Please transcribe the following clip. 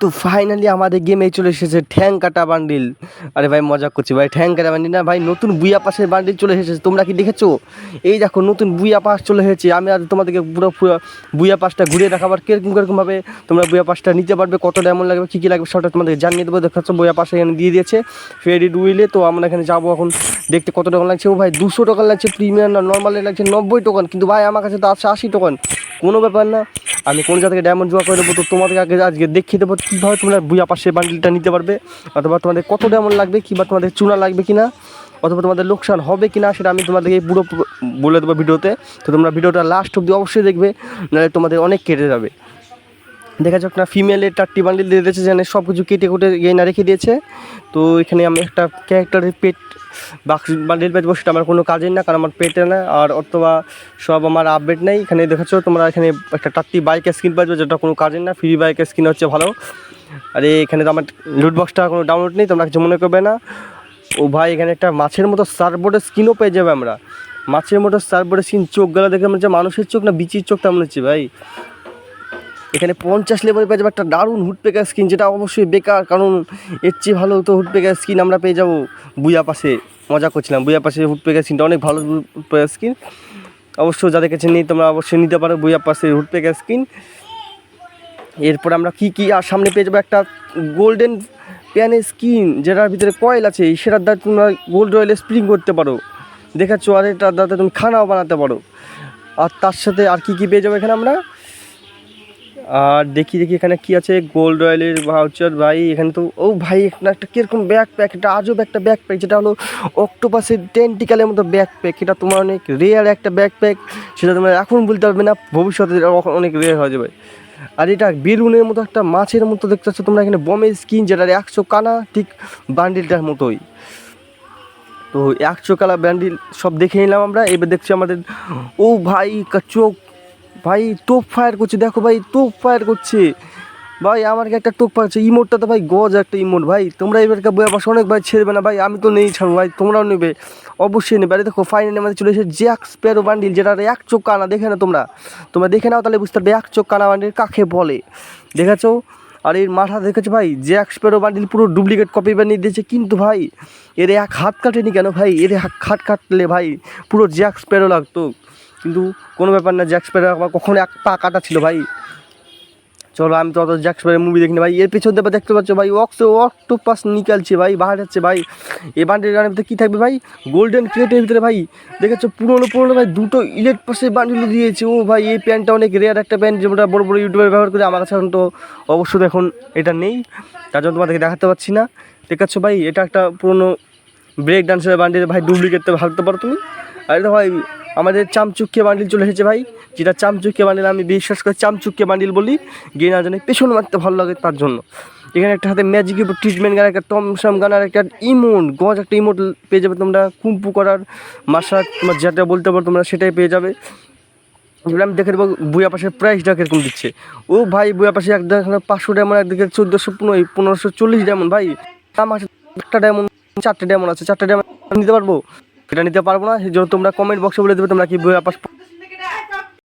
তো ফাইনালি আমাদের গেমে চলে এসেছে ঠ্যাং কাটা বান্ডিল আরে ভাই, মজা করছি ভাই ঠ্যাং কাটা বান্ডিল না ভাই, নতুন বুইয়া পাশের বান্ডিল চলে এসেছে, তোমরা কি দেখেছ? এই দেখো, নতুন বুইয়া পাস চলে এসেছে। আমি আর তোমাদেরকে পুরো পুরো বুইয়া পাসটা ঘুরিয়ে দেখাবার কীরকম কিরকমভাবে তোমরা বুয়া পাসটা নিতে পারবে, কত এমন লাগবে, কী কী লাগবে, সবটা তোমাদেরকে জানিয়ে দেবো। দেখাচ্ছ বুইয়া পাশে এখানে দিয়ে দিয়েছে। ফেরি উইলে তো আমরা এখানে যাব এখন, দেখতে কত টাকা লাগছে। ও ভাই, দুশো টাকা লাগছে প্রিমিয়াম না নর্মালি লাগছে নব্বই টোকন কিন্তু ভাই, আমার কাছে তো আছে আশি টোকন কোনো ব্যাপার না, আমি কোন জায়গা থেকে ডায়মন্ড জমা করে দেবো, তো তোমাদেরকে আগে আজকে দেখিয়ে দেবো। কীভাবে তোমরা বুয়া পাশে বান্ডিলটা নিতে পারবে? অথবা তোমাদের কত ডেমন লাগবে কিংবা তোমাদের চুনা লাগবে কি না অথবা তোমাদের লোকসান হবে কি না সেটা আমি তোমাদেরকে পুরো বলে দেবো ভিডিওতে। তো তোমরা ভিডিওটা লাস্ট অব্দি অবশ্যই দেখবে, নাহলে তোমাদের অনেক কেটে যাবে। দেখা যাক না ফিমেলের চারটি বান্ডিল দিয়ে দিয়েছে যেন সব কিছু কেটে কুটে গেনা রেখে দিয়েছে। তো এখানে আমি একটা ক্যারেক্টারের পেট বাক্স বান্ডিল পেটবো সেটা আমার কোনো কাজের না, কারণ আমার পেটে না, আর অথবা সব আমার আপডেট নেই। এখানে দেখাচ্ছ, তোমরা এখানে একটা চারটি বাইকের স্কিন পাচ্ছ যেটা কোনো কাজের না ফ্রি বাইকের স্কিন হচ্ছে ভালো। আর, এখানে তো আমার লুট বক্সটা কোনো ডাউনলোড নেই, তোমরা কিছু মনে করবে না। ও ভাই, এখানে একটা মাছের মতো সার্ফবোর্ডের স্কিনও পেয়ে যাবে আমরা। মাছের মতো সার্ফবোর্ডের স্কিন চোখ গেলে দেখে মনে হচ্ছে মানুষের চোখ না, বিচির চোখ তেমন হচ্ছে ভাই। এখানে পঞ্চাশ লেভেলে পেয়ে যাব একটা দারুণ হুড পেকার স্কিন যেটা অবশ্যই বেকার, কারণ এর চেয়ে ভালো তো হুড পেকার স্কিন আমরা পেয়ে যাব বুয়া পাশে। মজা করছিলাম বুয়া পাশে হুড পেকার স্কিনটা অনেক ভালো হুড পেকার স্কিন অবশ্য যাদের কাছে নেই, তোমরা অবশ্যই নিতে পারো বুয়া পাশে হুড পেকার স্কিন এরপর আমরা কি কি, আর সামনে পেয়ে যাব একটা গোল্ডেন প্যানের স্কিন যেটার ভিতরে কয়েল আছে সেটার দ্বারা তোমরা গোল্ড অয়েলে স্প্রিং করতে পারো। দেখাচ্ছ, আর এটার দ্বারা তুমি খানাও বানাতে পারো। আর তার সাথে আর কি কি পেয়ে যাব এখানে আমরা? আর দেখি দেখি এখানে কি আছে। গোল্ড রয়্যালের ভাউচার ভাই, এখানে তো, ও ভাই, এখানে একটা কীরকম ব্যাক প্যাক এটা আজব একটা ব্যাক প্যাক যেটা হলো অক্টোপাসের টেন্টিকালের মতো ব্যাক প্যাক এটা তোমার অনেক রেয়ার একটা ব্যাক প্যাক সেটা তোমরা এখন বলতে পারবে না, ভবিষ্যতে অনেক রেয়ার হয়ে যাবে। আর এটা বেলুনের মতো একটা মাছের মতো দেখতে পাচ্ছ তোমরা, এখানে বমের স্কিন যেটা একশো কানা, ঠিক বান্ডিলটার মতোই। তো একশো কালা ব্যান্ডিল সব দেখে নিলাম আমরা, এবার দেখছি আমাদের, ও ভাই চোখ ভাই, তোপ ফায়ার করছে, দেখো ভাই, তোপ ফায়ার করছে। ভাই, আমার একটা টোপ করছে ইমোটটা তো ভাই গজ একটা ইমোট। ভাই, তোমরা এবারকার বই আবার অনেক ভাই ছেড়বে না, ভাই, আমি তো নেই ছাড়বো, ভাই, তোমরাও নেবে, অবশ্যই নেবে। আরে দেখো ফাইনালি আমাদের চলে এসেছে জ্যাক স্প্যারো বান্ডিল যেটা এক চোখ কানা, দেখে না তোমরা। তোমরা দেখে নাও তাহলে বুঝতে পারবে, এক চোখ কানা বান্ডিল কাকে বলে। দেখেছ? আর এর মাথা দেখেছ ভাই? জ্যাক স্প্যারো বান্ডিল পুরো ডুপ্লিকেট কপি বানিয়ে দিয়েছে, কিন্তু ভাই, এর এক হাত কাটেনি কেন ভাই? এর হাত কাটলে ভাই, পুরো জ্যাক স্প্যারো লাগতো। কিন্তু কোনো ব্যাপার না জ্যাক স্প্যারো কখনো এক পা কাটা ছিল ভাই। চলো, আমি তো অত জ্যাক স্প্যারো মুভি দেখিনি ভাই। এর পেছন দেবে দেখতে পাচ্ছ ভাই অক্স অক্টোপাস নিকালছে ভাই, বাহার যাচ্ছে ভাই। এ বান্ডিল গানের ভিতরে কী থাকবে ভাই? গোল্ডেন ক্রেটের ভিতরে ভাই, দেখেছ পুরোনো পুরোনো ভাই, দুটো ইলেক্ট পাশে বান্ডিল দিয়েছে। ও ভাই, এই প্যান্টটা অনেক রেয়ার একটা প্যান্ট, যেটা বড় বড় ইউটিউবার ব্যবহার করে। আমার কাছে এখন তো অবশ্যই এখন এটা নেই। তার জন্য তোমাদেরকে দেখাতে পারছি না। দেখাচ্ছ ভাই, এটা একটা পুরোনো ব্রেক ডান্সের বান্ডিল। ভাই ডুপ্লিকেটতে ভাবতে পারো তুমি। আর এটা ভাই আমাদের চামচুকিয়া বান্ডিল চলে এসেছে ভাই, যেটা চামচুকিয়া বান্ডিল আমি বিশ্বাস করে চামচুকিয়া বান্ডিল বলি, গিয়ে না জানি পেছন মারতে ভালো লাগে তার জন্য। এখানে একটা হাতে ম্যাজিক ট্রিটমেন্ট গান একটা টমসাম গানার একটা ইমোট গজ একটা ইমোট পেয়ে যাবে তোমরা, কুম্পু করার মাসা তোমার যেটা বলতে পারো তোমরা সেটাই পেয়ে যাবে। এবার আমি দেখে দেবো বুয়া পাশে প্রাইসটা কীরকম দিচ্ছে। ও ভাই, বুয়া পাশে এক দেখে পাঁচশো ডায়মন্ড একদিকে চোদ্দোশো পনেরো পনেরোশো চল্লিশ ডায়মন্ড ভাই আমার একটা ডায়মন্ড চারটে ডায়মন্ড আছে, চারটে ডায়মন্ড নিতে পারব? এটা নিতে পারব না। সেই জন্য তোমরা কমেন্ট বক্সে বলে দেবে তোমরা কি ব্যাপার